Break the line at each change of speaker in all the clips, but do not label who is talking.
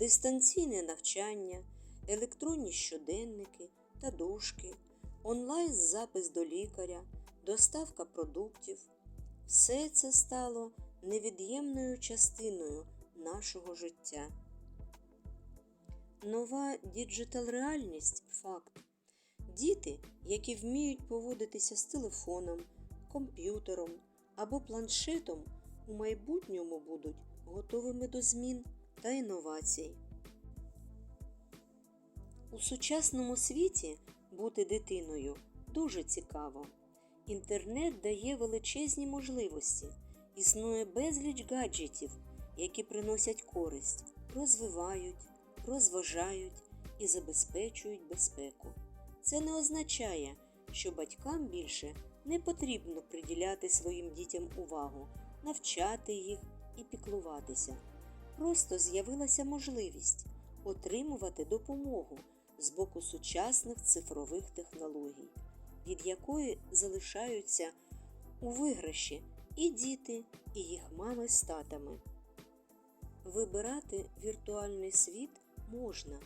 дистанційне навчання, електронні щоденники та дошки, онлайн запис до лікаря, доставка продуктів. Все це стало невід'ємною частиною нашого життя. Нова діджитал реальність факт. Діти, які вміють поводитися з телефоном, комп'ютером або планшетом, у майбутньому будуть готовими до змін та інновацій. У сучасному світі бути дитиною дуже цікаво. Інтернет дає величезні можливості. Існує безліч гаджетів, які приносять користь, розвивають, розважають і забезпечують безпеку. Це не означає, що батькам більше не потрібно приділяти своїм дітям увагу, навчати їх і піклуватися. Просто з'явилася можливість отримувати допомогу з боку сучасних цифрових технологій, від якої залишаються у виграші і діти, і їх мами з татами. Вибирати віртуальний світ можна,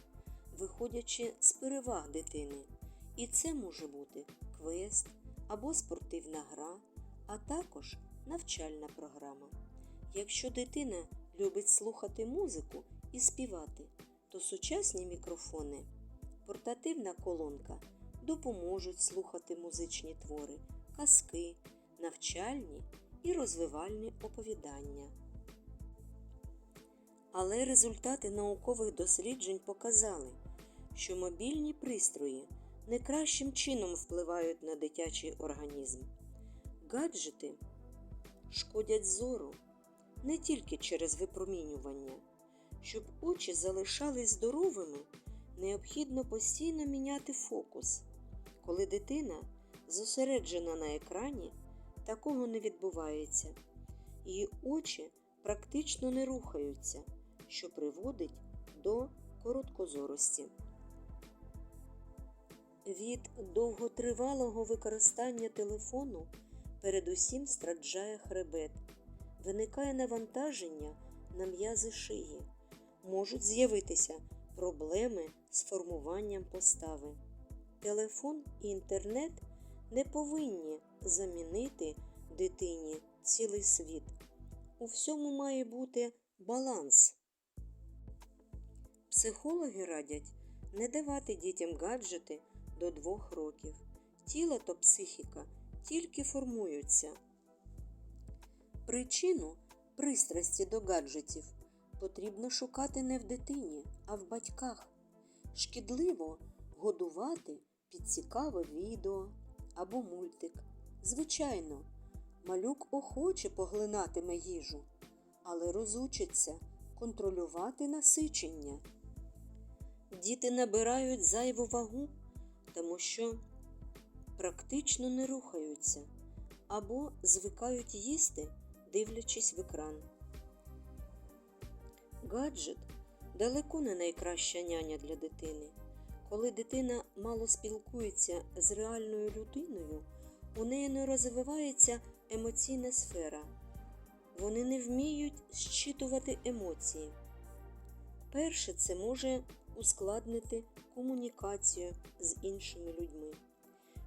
виходячи з переваг дитини. І це може бути квест або спортивна гра, а також навчальна програма. Якщо дитина любить слухати музику і співати, то сучасні мікрофони, портативна колонка допоможуть слухати музичні твори, казки, навчальні і розвивальні оповідання. Але результати наукових досліджень показали, що мобільні пристрої не кращим чином впливають на дитячий організм. Гаджети шкодять зору не тільки через випромінювання. Щоб очі залишались здоровими, необхідно постійно міняти фокус. Коли дитина зосереджена на екрані, такого не відбувається. Її очі практично не рухаються, що приводить до короткозорості. Від довготривалого використання телефону передусім страждає хребет, виникає навантаження на м'язи шиї, можуть з'явитися проблеми з формуванням постави. Телефон і інтернет не повинні замінити дитині цілий світ. У всьому має бути баланс. Психологи радять не давати дітям гаджети до двох років. Тіло та психіка тільки формуються. Причину пристрасті до гаджетів потрібно шукати не в дитині, а в батьках. Шкідливо годувати під цікаве відео або мультик. Звичайно, малюк охоче поглинатиме їжу, але розучиться контролювати насичення. Діти набирають зайву вагу, тому що практично не рухаються або звикають їсти, дивлячись в екран. Гаджет далеко не найкраща няня для дитини. Коли дитина мало спілкується з реальною людиною, у неї не розвивається емоційна сфера. Вони не вміють зчитувати емоції. Перше, це може ускладнити комунікацію з іншими людьми.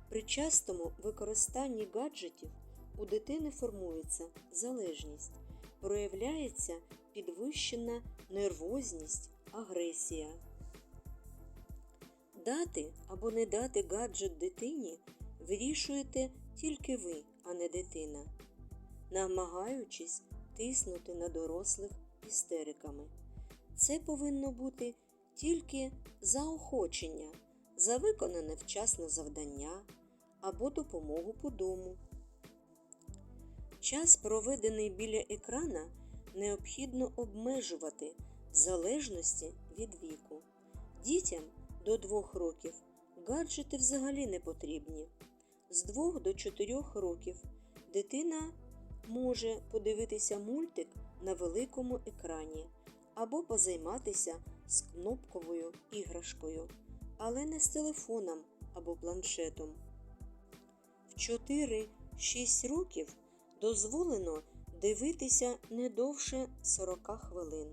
При частому використанні гаджетів у дитини формується залежність, проявляється підвищена нервозність, агресія. Дати або не дати гаджет дитині вирішуєте тільки ви, а не дитина, намагаючись тиснути на дорослих істериками. Це повинно бути тільки заохочення за виконане вчасне завдання або допомогу по дому. Час, проведений біля екрана, необхідно обмежувати в залежності від віку. Дітям до 2 років гаджети взагалі не потрібні. З 2 до 4 років дитина може подивитися мультик на великому екрані або позайматися з кнопковою іграшкою, але не з телефоном або планшетом. В 4-6 років дозволено дивитися не довше 40 хвилин.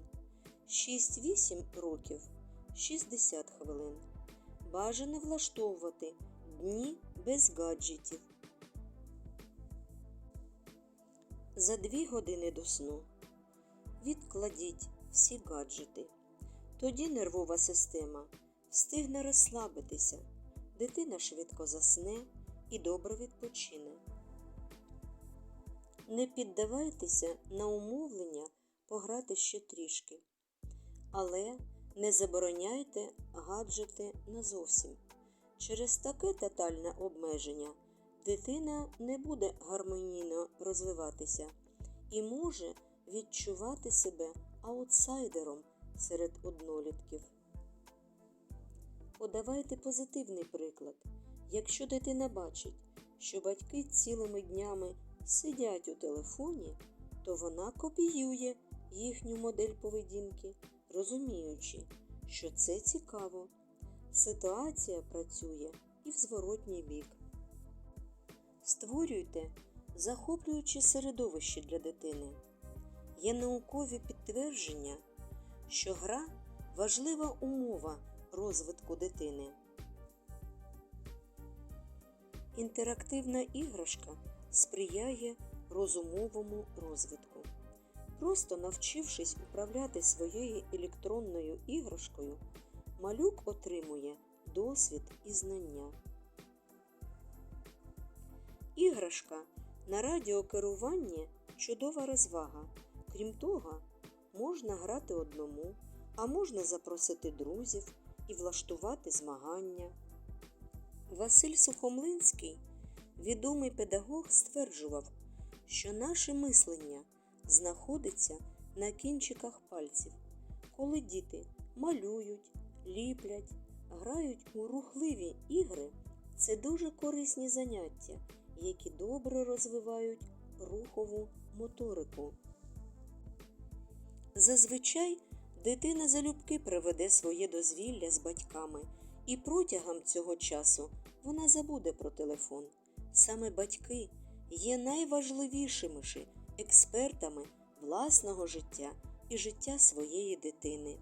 6-8 років 60 хвилин. Бажано влаштовувати дні без гаджетів. За 2 години до сну відкладіть всі гаджети. Тоді нервова система встигне розслабитися, дитина швидко засне і добре відпочине. Не піддавайтеся на умовлення пограти ще трішки, але не забороняйте гаджети назовсім. Через таке тотальне обмеження дитина не буде гармонійно розвиватися і може відчувати себе аутсайдером серед однолітків. Подавайте позитивний приклад. Якщо дитина бачить, що батьки цілими днями сидять у телефоні, то вона копіює їхню модель поведінки, розуміючи, що це цікаво. Ситуація працює і в зворотній бік. Створюйте захоплююче середовище для дитини. Є наукові підтвердження, що гра важлива умова розвитку дитини. Інтерактивна іграшка сприяє розумовому розвитку. Просто навчившись управляти своєю електронною іграшкою, малюк отримує досвід і знання. Іграшка на радіокеруванні чудова розвага. Крім того, можна грати одному, а можна запросити друзів і влаштувати змагання. Василь Сухомлинський, відомий педагог, стверджував, що наше мислення знаходиться на кінчиках пальців, коли діти малюють, ліплять, грають у рухливі ігри. Це дуже корисні заняття, які добре розвивають рухову моторику. Зазвичай дитина залюбки приведе своє дозвілля з батьками, і протягом цього часу вона забуде про телефон. Саме батьки є найважливішими експертами власного життя і життя своєї дитини.